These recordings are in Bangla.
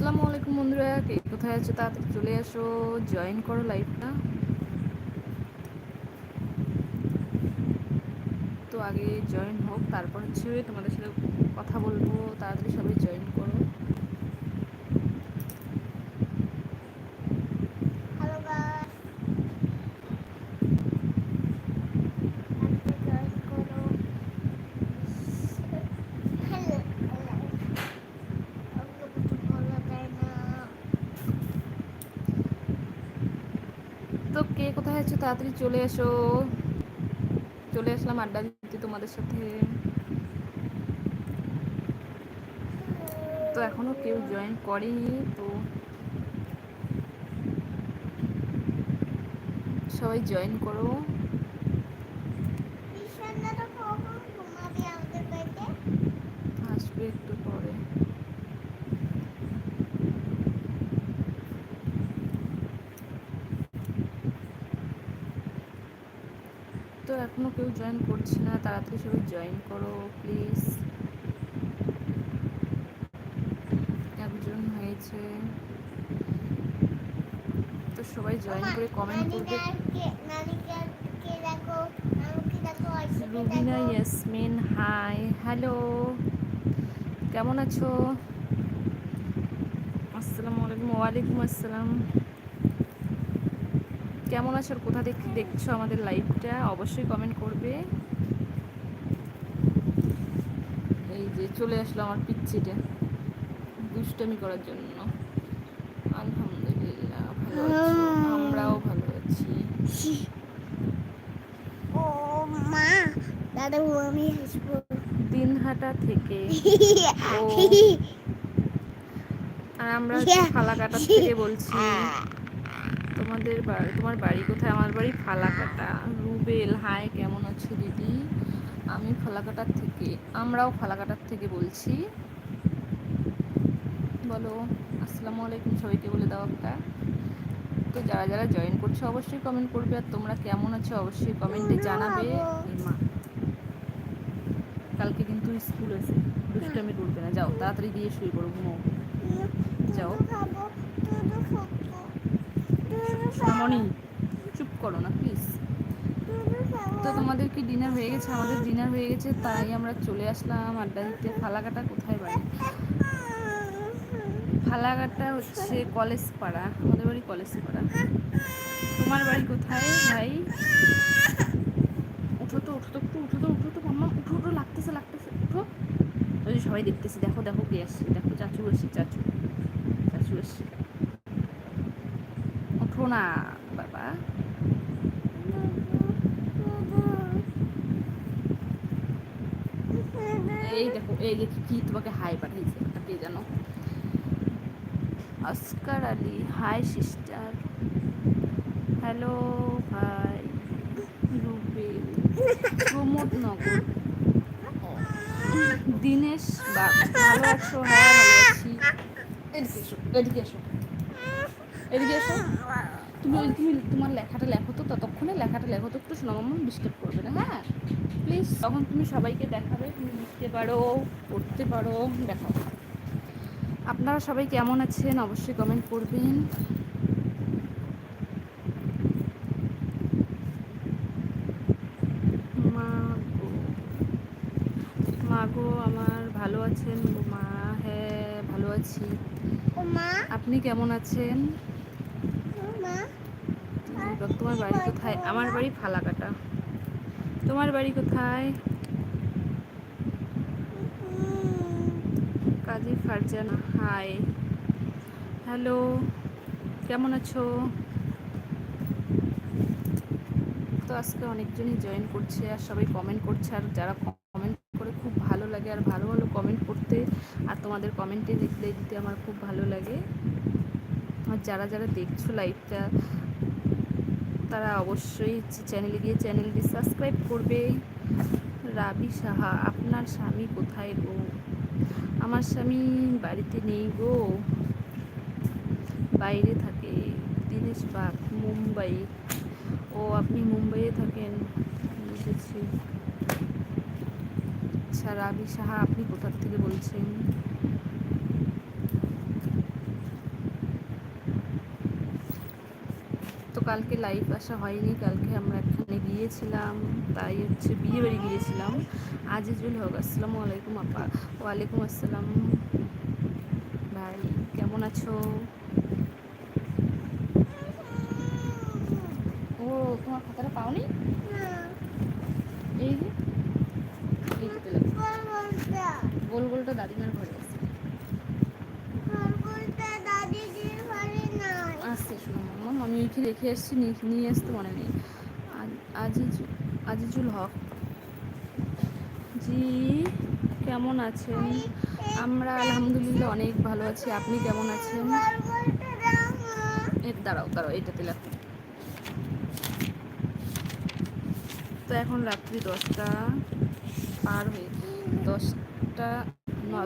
আসসালামু আলাইকুম বন্ধুরা, কে কোথায় আছো তাড়াতাড়ি চলে আসো জয়েন করো লাইভটা তো আগে জয়েন হোক, তারপর হচ্ছে তোমাদের সাথে কথা বলব, তাড়াতাড়ি সবাই জয়েন করো Hello guys. Happy guys করো। Hello. আমাকে কিছু বলা যায় না। তো আছো তাড়াতাড়ি চলে এসো। চলে আসলাম আড্ডা দিতে তোমাদের সাথে। তো এখনও কেউ জয়েন করেনি তো সবাই জয়েন করো? আসবে একটু পরে। তো এখনও কেউ জয়েন করছে না তাড়াতাড়ি সবাই জয়েন করো প্লিজ একজন হয়েছে। তো সবাই জয়েন করে কমেন্ট করবে। রুবিনা ইয়াসমিন হাই হ্যালো কেমন আছো? আসসালামু আলাইকুম ওয়ালাইকুম আসসালাম। কেমন আছো আর কোথা থেকে দেখছ আমাদের লাইভটা অবশ্যই কমেন্ট করবে। এই যে চলে আসলো আমার পিচ্ছিটা। দুষ্টামি করার জন্য। আলহামদুলিল্লাহ ভালো আছো? আমরাও ভালো আছি। ও মা দাদা আমি হাসবো। দিনহাটা থেকে ও। আর আমরা ফালাকাটা থেকে বলছি। তোমাদের তোমার বাড়ি কোথায়? আমার বাড়ি ফালাকাটা। রুবেল, হাই, কেমন আছো দিদি? আমি ফালাকাটার থেকে, আমরাও ফালাকাটার থেকে বলছি। বলো, আসসালামু আলাইকুম সবাইকে বলে দাও একটা। তো যারা যারা জয়েন করছ অবশ্যই কমেন্ট করবে, আর তোমরা কেমন আছো অবশ্যই কমেন্টে জানাবে। মা, কালকে কিন্তু স্কুল আছে, দুষ্টামি করবে না। যাও, তাড়াতাড়ি দিয়ে শুয়ে পড়ো ঘুমো যাও। সোনামণি চুপ করো না প্লিজ তো তোমাদের কি ডিনার হয়ে গেছে? আমাদের ডিনার হয়ে গেছে, তাই আমরা চলে আসলাম আড্ডা দিতে। ফালাকাটা কোথায় বাড়ি? ফালাকাটা হচ্ছে কলেজ পাড়া, আমাদের বাড়ি কলেজ পাড়া। তোমার বাড়ি কোথায় ভাই? উঠো তো উঠো তো, একটু উঠো তো উঠো তো, মাম্মা, উঠো উঠো, লাগতেছে লাগতেছে, উঠো। ওই সবাই দেখতেছি, দেখো দেখো কে আসছে, দেখো, চাচু আসছে, চাচু। চাচু আসছে। না, বাবা। এই দেখো এই দেখো কি তোমাকে হাই পাঠিয়েছে কে জানো? Askar Ali. Hi, sister. Hello, ভাই। রুবেল। প্রমোদ নগর। দিনেশ বাগ ভালো আছো? হ্যাঁ ভালো আছি। এদিকে এসো এদিকে এসো। এদিকে এসো। তুমি তুমি তোমার লেখাটা লেখো তো ততক্ষণে লেখাটা লেখো তো একটু সোনামাম্মা ডিস্টার্ব করবে না হ্যাঁ? প্লিজ তখন তুমি সবাইকে দেখাবে তুমি লিখতে পারো পড়তে পারো দেখাও আপনারা সবাই কেমন আছেন? অবশ্যই কমেন্ট করবেন। মা গো আমার ভালো আছেন? মা হ্যাঁ ভালো আছি। ও মা। আপনি কেমন আছেন? তোমার বাড়ি কোথায়? আমার বাড়ি ফালাকাটা। তোমার বাড়ি কোথায়? কাজী ফারজানা হাই হ্যালো কেমন আছো? তো আজকে অনেকজনই জয়েন করছে আর সবাই কমেন্ট করছে আর যারা কমেন্ট করে খুব ভালো লাগে আর ভালো ভালো কমেন্ট করতে আর তোমাদের কমেন্টে রিপ্লাই দিতে আমার খুব ভালো লাগে। আর যারা যারা দেখছ লাইভটা তারা অবশ্যই চ্যানেলে গিয়ে চ্যানেলটি সাবস্ক্রাইব করবে। রাবি সাহা, আপনার স্বামী কোথায় গো? আমার স্বামী বাড়িতে নেই গো। বাইরে থাকে দিনেশ বাগ মুম্বাই। ও, আপনি মুম্বাইয়ে থাকেন? বুঝেছি। আচ্ছা রাবি সাহা, আপনি কোথার থেকে বলছেন? কালকে লাইভ আসা হয়নি, কালকে আমরা এখানে গিয়েছিলাম, তাই হচ্ছে বিয়ে বাড়ি গিয়েছিলাম। আজিজুল হক, আসসালামু আলাইকুম আপা। ওয়ালাইকুম আসসালাম। ভাই, কেমন আছো? ও, তোমার খাতাটা পাওনি? এই। গোল গোলটা দাদিমার ঘরে আছে আসছে শোনো আমি ওইখানে রেখে এসেছি, নিয়ে- আসতে মনে নেই। আজিজ, আজিজুল হক। জি, কেমন আছেন? আমরা আলহামদুলিল্লাহ অনেক ভালো আছি। আপনি কেমন আছেন? এ দাঁড়াও দাঁড়াও এইটাতে লাগবে তো এখন রাত্রি দশটা পার হয়ে দশটা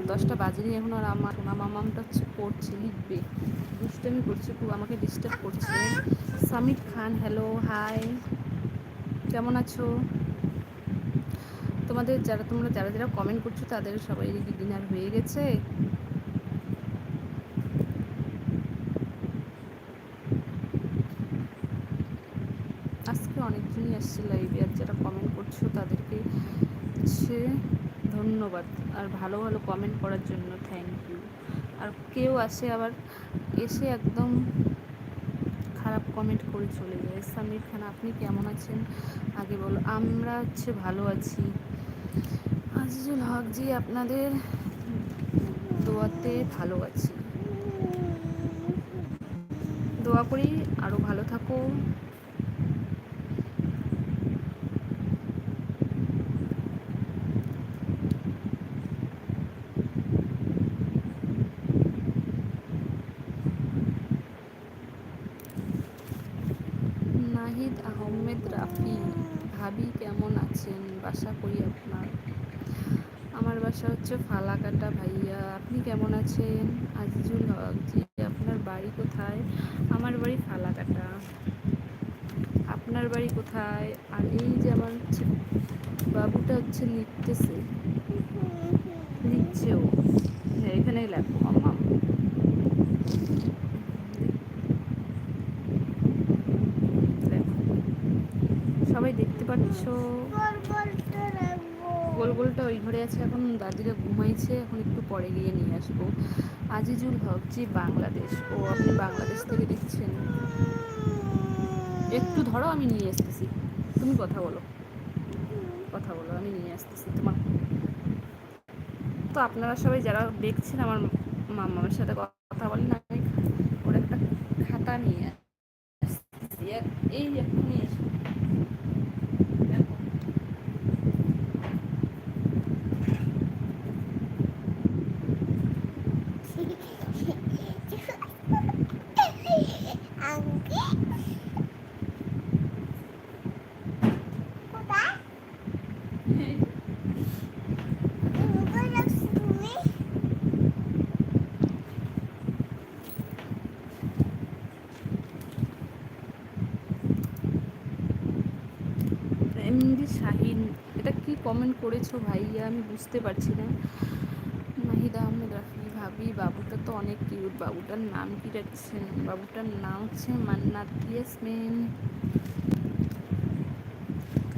দশটা বাজেনি এখন আর আমার সোনা মামামটা হচ্ছে পড়ছে, লিখবে। দুষ্টামি করছে, খুব আমাকে ডিস্টার্ব করছে। Samir Khan, hello, hi. কেমন আছো? তোমাদের যারা, তোমরা যারা যারা কমেন্ট করছ, তাদের সবাই কি ডিনার হয়ে গেছে। আজকে অনেকজনই আসছে লাইভে আর যারা কমেন্ট করছ, তাদেরকে হচ্ছে ধন্যবাদ। আর ভালো ভালো কমেন্ট করার জন্য থ্যাংক ইউ আর কেউ আসে আবার এসে একদম খারাপ কমেন্ট করে চলে যায়। সামির খান, আপনি কেমন আছেন? আগে বলো, আমরা হচ্ছে ভালো আছি। আজিজুল হক জি, আপনাদের দোয়াতে ভালো আছি। দোয়া করি আরও ভালো থাকো নাহিদ আহমেদ রাফি ভাবি কেমন আছেন বাসা করি আপনার আমার বাসা হচ্ছে ফালাকাটা ভাইয়া। আপনি কেমন আছেন? আজিজুল হক জি, আপনার বাড়ি কোথায়? আমার বাড়ি ফালাকাটা। আপনার বাড়ি কোথায়? আর এই যে আমার বাবুটা হচ্ছে লিখতেছে লিখছেও হ্যাঁ এখানেই লেখো মাম্মা দেখো সবাই দেখতে পাচ্ছ গোল গোলটা ওই ঘরে আছে এখন দাদিরা ঘুমাইছে, এখন একটু পরে গিয়ে নিয়ে আসব। আজিজুল হক জি বাংলাদেশ। ও আপনি বাংলাদেশ থেকে দেখছেন। একটু ধরো, আমি নিয়ে আসতেছি। তুমি কথা বলো। কথা বলো, আমি নিয়ে আসতেছি তোমার। তো আপনারা সবাই যারা দেখছেন আমার মামার সাথে কথা বলেন, আমি ওর একটা খাতা নিয়ে এই এখন নিয়ে এসো দেখো এমডি শাহিন এটা কি কমেন্ট করেছ ভাইয়া? আমি বুঝতে পারছি না। মাহিদা আহমেদ রাফি ভাবি, বাবুটা তো অনেক কিউট বাবুটার নাম কি রাখছেন? বাবুটার নাম হচ্ছে মান্নাত ইয়াসমিন।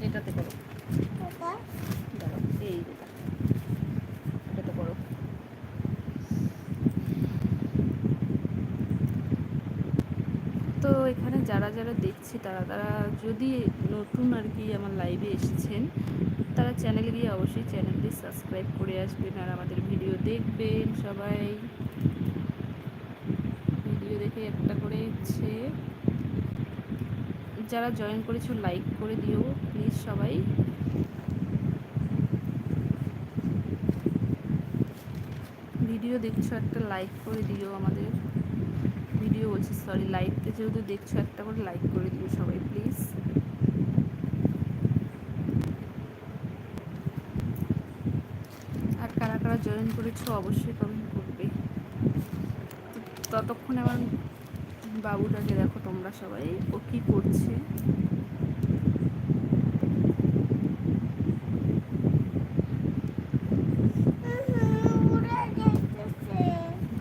এটাতে করো দাঁড়াও এই যেটা এটাতে করো তো এখানে যারা দেখছি তারা তারা যদি নতুন আর কি আমার লাইভে এসেছেন, তারা চ্যানেলে গিয়ে অবশ্যই চ্যানেলটি সাবস্ক্রাইব করে আসবেন আর আমাদের ভিডিও দেখবেন সবাই। ভিডিও দেখে একটা করে হচ্ছে, যারা জয়েন করেছ লাইক করে দিও প্লিজ সবাই। ভিডিও দেখছ একটা লাইক করে দিও আমাদের। ভিডিও বলছি সরি লাইভতে যেহেতু দেখছ, একটা করে লাইক করে দিও সবাই প্লিজ আর কারা কারা জয়েন করেছ, অবশ্যই কমেন্ট করবে। ততক্ষণে আমার বাবুটাকে দেখো তোমরা সবাই, ও কি করছে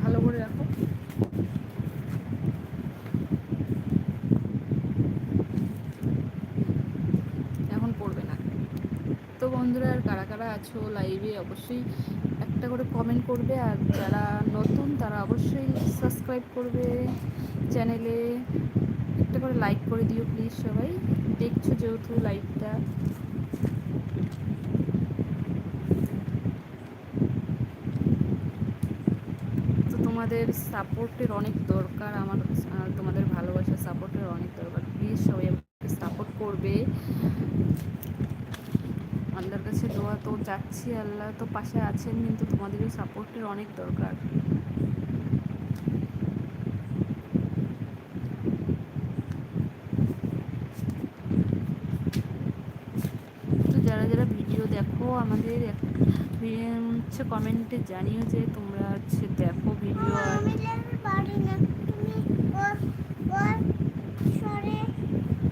ভালো করে রাখো বন্ধুরা আর কারা কারা আছো লাইভে অবশ্যই একটা করে কমেন্ট করবে আর যারা নতুন তারা অবশ্যই সাবস্ক্রাইব করবে চ্যানেলে একটা করে লাইক করে দিও প্লিজ সবাই। দেখছ যেহেতু লাইভটা তোমাদের সাপোর্টের অনেক দরকার, আমার, তোমাদের ভালোবাসা সাপোর্টের অনেক দরকার। প্লিজ সবাই সাপোর্ট করবে আল্লাহর কাছে দোয়া তো যাচ্ছি, আল্লাহ তো পাশে আছেন, কিন্তু তোমাদের তোমাদেরও সাপোর্টের অনেক দরকার। তো যারা যারা ভিডিও দেখো, আমাদের হচ্ছে কমেন্টে জানিও যে তোমরা হচ্ছে দেখো ভিডিও। আর আমি লেখতে পারি না তুমি গোল গোল সরে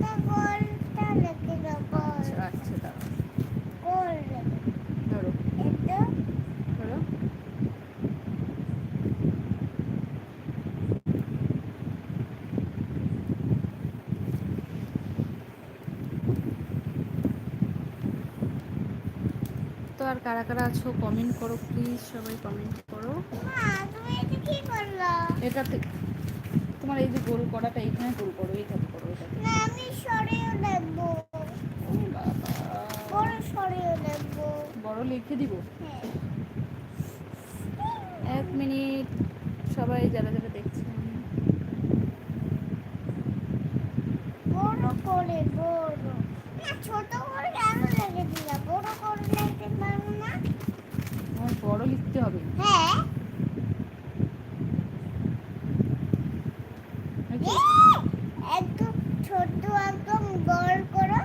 তা গোলটা লিখে দাও গোল আচ্ছা আচ্ছা দাঁড়াও গোল ধরো এটা ধরো তো আর কারা কারা আছো কমেন্ট করো প্লিজ সবাই কমেন্ট করো। এটাতে তোমার এই যে গোল করাটা এইখানে গোল করো এইটাতে করো আমি বড় লিখে দিব? হ্যাঁ। এক মিনিট। সবাই যারা যারা দেখছেন বড় করে বড় না ছোট করে কেন লিখে দিলা বড় করে লিখতে পারব না তোমার বড় লিখতে হবে হ্যাঁ নাকি? একদম ছোট একদম গোল করো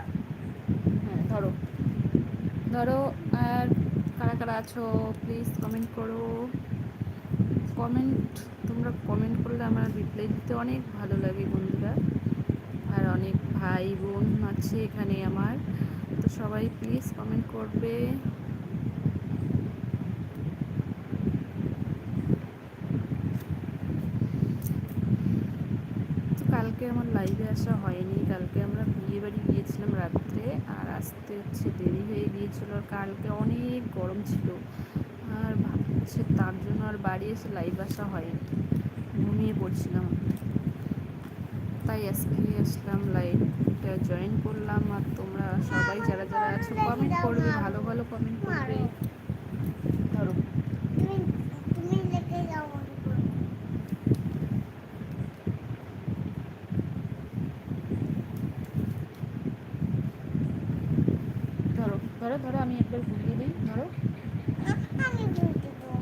হ্যাঁ ধরো ধরো আর কারা কারা আছো প্লিজ কমেন্ট করো কমেন্ট তোমরা কমেন্ট করলে আমার রিপ্লাই দিতে অনেক ভালো লাগে বন্ধুরা। আর অনেক ভাই বোন আছে এখানে আমার। তো সবাই প্লিজ কমেন্ট করবে। কালকে আমার লাইভে আসা হয়নি। কালকে আমরা বিয়ে বাড়ি গিয়েছিলাম রাত্রে। আর আসতে হচ্ছে দেরি হয়ে গিয়েছিল। আর কালকে অনেক গরম ছিল। আর ভাবছে তার জন্য আর বাড়ি এসে লাইভ আসা হয়নি। ঘুমিয়ে পড়ছিলাম। তাই আজকে আসলাম লাইভটা জয়েন করলাম আর তোমরা সবাই যারা যারা আছো কমেন্ট করবে ভালো ভালো কমেন্ট করবে। ধরো। ধরো ধরো ধরো আমি একবার ঘুরিয়ে দিই ধরো।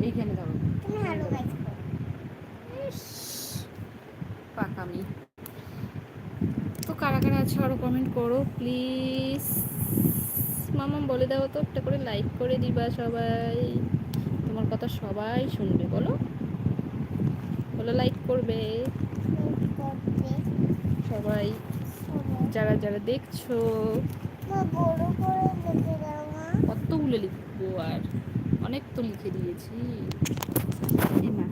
এইখানে ধরো। পাকামি। কারা কমেন্ট করো প্লিজ মামাম বলে দাও তো, একটা করে লাইক করে দিবা সবাই। তোমার কথা সবাই শুনবে, বলো। বলো লাইক করবে। সবাই যারা যারা দেখছ। কতগুলো লিখব আর? অনেক তো লিখে দিয়েছি এই না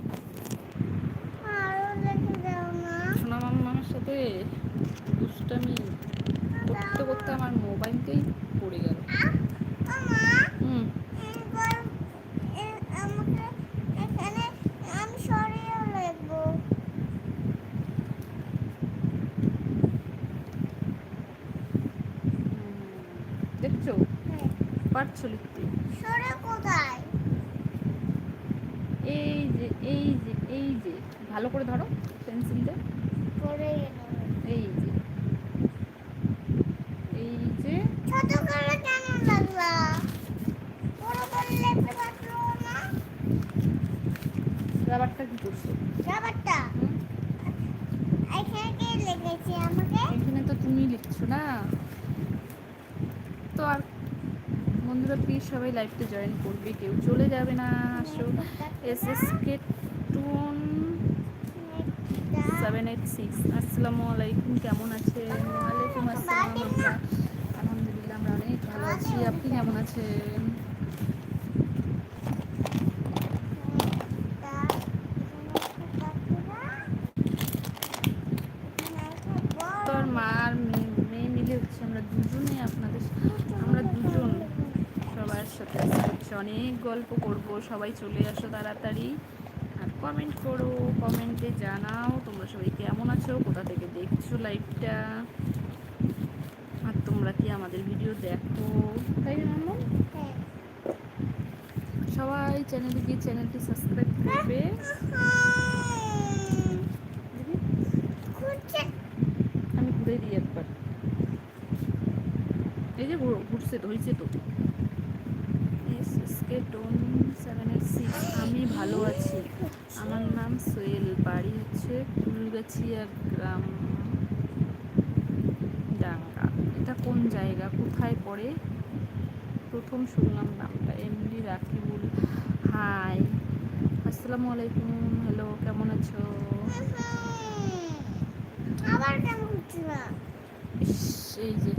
আরও লিখে দাও মা সোনা মামার সাথে দুষ্টামি করতে করতে আমার মোবাইলটাই পড়ে গেল আ মা হুম এবার এ- আমাকে এখানে আমি সরিয়েও লিখব দেখছ হ্যাঁ পারছ লিখতে সরে কোথায় এই যে এই যে এই যে ভালো করে ধরো পেন্সিলটা পড়ে গেল এই যে এই যে ছোট করে কেন লাগলা বড় করে লিখতে পারল না রাবারটা কি করছ রাবারটা হুম? এখানে কে লিখেছে আমাকে এখানে তো তুমি লিখছো না তো আর বন্ধুরা প্লিজ সবাই লাইভটা জয়েন করবে। কেউ চলে যাবে না, আসো। এস এস কে টুন সেভেন এইট সিক্স আসসালামু আলাইকুম, কেমন আছেন? ওয়ালাইকুম আসসালাম। আলহামদুলিল্লাহ, আমরা অনেক ভালো আছি। আপনি কেমন আছেন তোর মা আর মেয়ে মেয়ে মিলে হচ্ছে আমরা দুজনে আপনাদের আমরা দুজন সবার সাথে আজকে হচ্ছে অনেক গল্প করব, সবাই চলে আসো তাড়াতাড়ি। আর কমেন্ট করো কমেন্টে জানাও তোমরা সবাই কেমন আছো, কোথা থেকে দেখছ লাইভটা আর তোমরা কি আমাদের ভিডিও দেখো? তাই না সবাই চ্যানেলে গিয়ে চ্যানেলটি সাবস্ক্রাইব করবে। আমি ঘুরে দিই একবার। এই যে ঘুরো- ঘুরছে তো, হয়েছে তো। এস এস কে টোন সেভেন এইট সিক্স। আমি ভালো আছি। আমার নাম সোহেল বাড়ি হচ্ছে কুলগাছিয়া গ্রাম ডাঙ্গা। এটা কোন জায়গা? কোথায় পড়ে? প্রথম শুনলাম নামটা। এমডি রাকিবুল। হাই। আসসালামু আলাইকুম। হ্যালো কেমন আছো? এই যে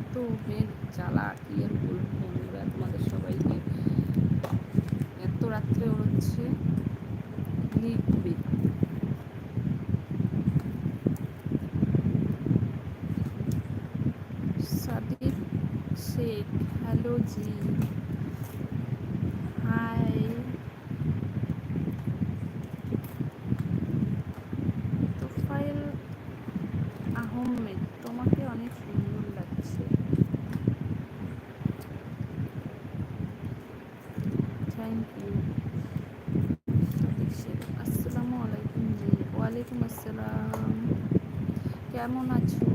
এত মেঘ জ্বালা কি আর বলব বন্ধুরা তোমাদের সবাইকে এত রাত্রে হচ্ছে লিখবে সাদিক শেখ হ্যালো জি হাই তোফাইল আহমেদ তোমাকে অনেক সুন্দর লাগছে থ্যাংক ইউ আসসালামু আলাইকুম জি ওয়ালাইকুম আসসালাম কেমন আছো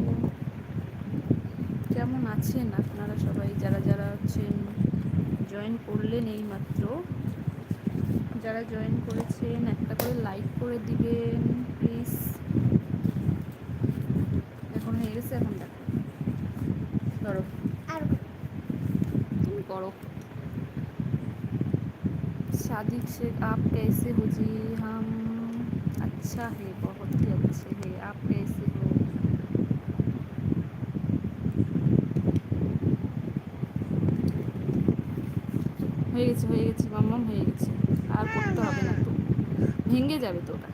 কেমন আছেন আপনারা সবাই যারা যারা আছেন জয়েন করলেন এই মাত্র যারা জয়েন করেছেন একটা করে লাইক করে দিবেন প্লিজ এখন হয়ে গেছে এখন তুমি আপ কেসে হাম? আচ্ছা হে আচ্ছা, হে আপ কেসে হো। হয়ে গেছে হয়ে গেছে মাম হয়ে গেছে। আর করতে হবে না তো। ভেঙে যাবে তো ওটা।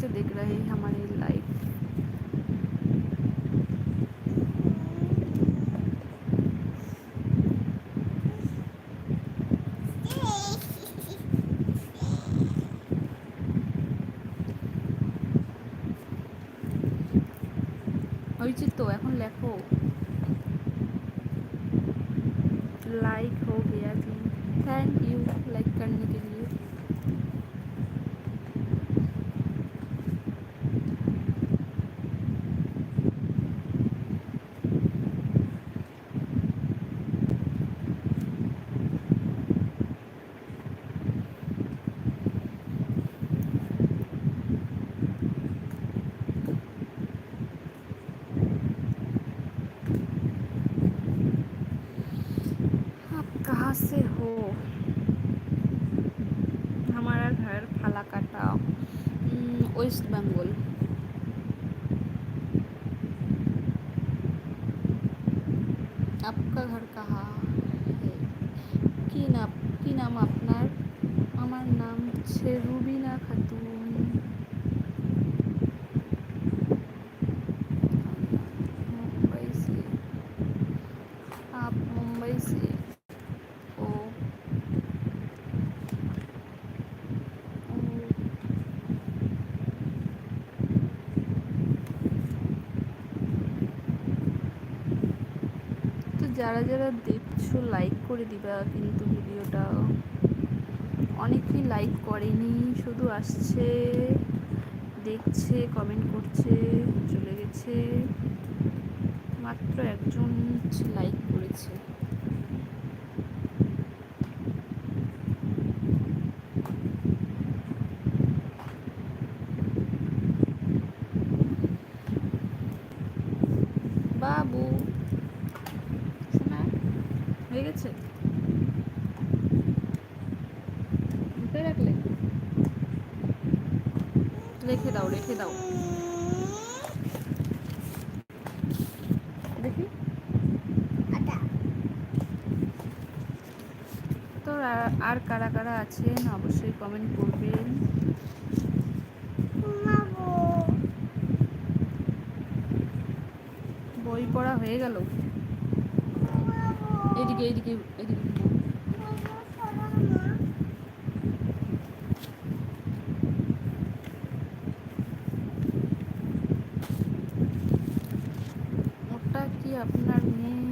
से देख रहे हैं हमारी যারা যারা দেখছ লাইক করে দিবা কিন্তু ভিডিওটা। অনেকেই লাইক করেনি, শুধু আসছে, দেখছে কমেন্ট করছে, চলে গেছে। মাত্র একজন লাইক করেছে। লেগেছে গেছে? রাখলে? রেখে দাও রেখে দাও। আর কারা কারা আছেন? অবশ্যই কমেন্ট করবেন। বই পড়া হয়ে গেল? এদিকে এদিকে এদিকে। ওটা কি আপনার মেয়ে?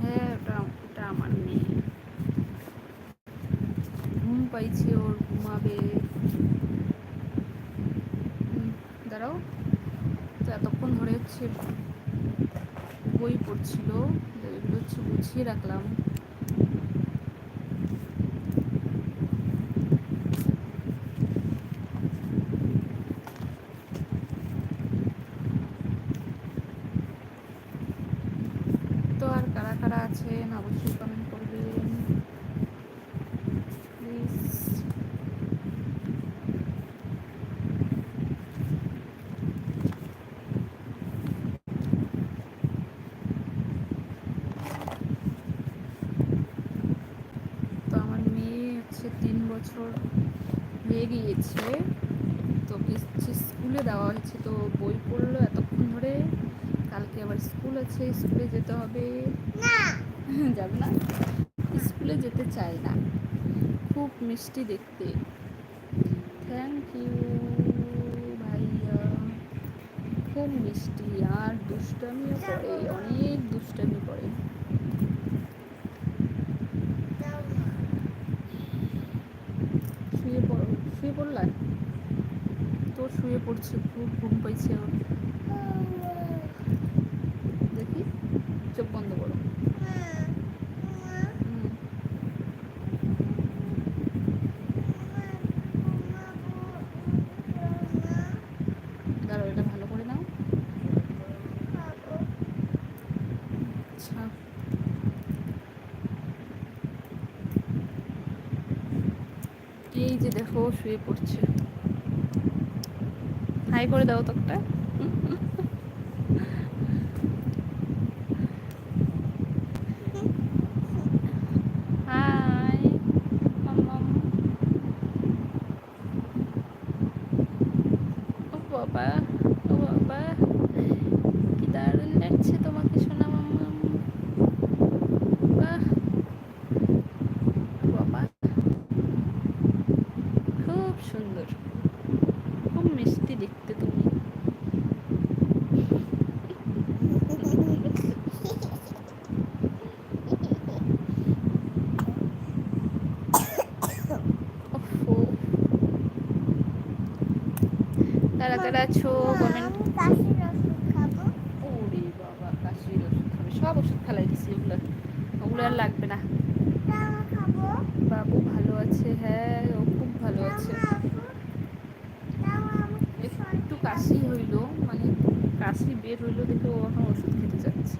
হ্যাঁ ওটা ওটা আমার মেয়ে। ঘুম পাইছে, ওর ঘুমাবে। দাঁড়াও। তো এতক্ষণ ধরে হচ্ছে পড়ছিল এগুলো হচ্ছে গুছিয়ে রাখলাম তো আর কারা কারা আছেন অবশ্যই কমেন্ট করবেন প্লিজ তো আমার মেয়ে হচ্ছে তিন বছর হয়ে গিয়েছে। তো স্কুলে দেওয়া হয়েছে তো বই পড়ল এতক্ষণ ধরে। কালকে আবার স্কুল আছে স্কুলে যেতে হবে। যাবে না? স্কুলে যেতে চায় না। খুব মিষ্টি দেখতে। থ্যাংক ইউ ভাইয়া। খুব মিষ্টি আর দুষ্টামিও করে অনেক দুষ্টামি করে দাও না শুয়ে পড়ো শুয়ে পড়লাম তো শুয়ে পড়ছে খুব ঘুম পাইছে ওর দেখি, চোখ বন্ধ করো। এটা ভালো করে নাও। আচ্ছা। এই যে দেখো, শুয়ে পড়ছে। হাই করে দাও তো একটা হাই মাম্মাম ও বাবা ও বাবা কি দারুণ লাগছে তোমাকে শোনা মাম্মাম বাহ বাবা খুব সুন্দর খুব মিষ্টি দেখতে তুমি ওফো কারা কারা আছো কমেন্ট ওরে বাবা কাশির ওষুধ খাবে সব ওষুধ খেলাই দিছি ওগুলো ওগুলো আর লাগবে না বাবু ভালো আছে হ্যাঁ ও খুব ভালো আছে একটু কাশি হইল মানে কাশি বের হইল দেখে ও এখন ওষুধ খেতে যাচ্ছে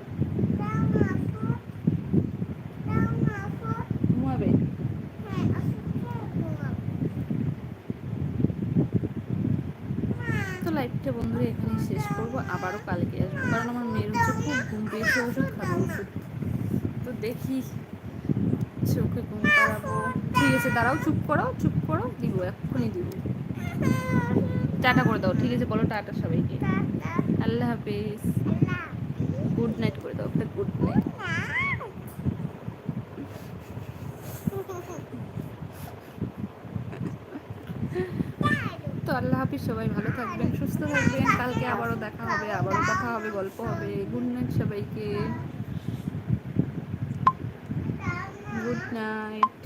ঘুমাবে তো লাইফটা বন্ধুরা এখানেই শেষ করব, আবারও কালকে আসব, কারণ আমার মেয়ের হচ্ছে খুব ঘুম পেয়েছে ওষুধ খাবে ওষুধ তো দেখি চোখে ঘুম পাড়াবো। ঠিক আছে, দাঁড়াও, চুপ করো চুপ করো দিব, এক্ষুনি দিব। টাটা করে দাও, ঠিক আছে, বলো টাটা সবাইকে। আল্লাহ হাফিজ। গুড নাইট করে দাও, একটা গুড নাইট তো আল্লাহ হাফিজ সবাই ভালো থাকবেন, সুস্থ থাকবেন। কালকে আবারও দেখা হবে, আবারও দেখা হবে, গল্প হবে। গুড নাইট সবাইকে। Good night.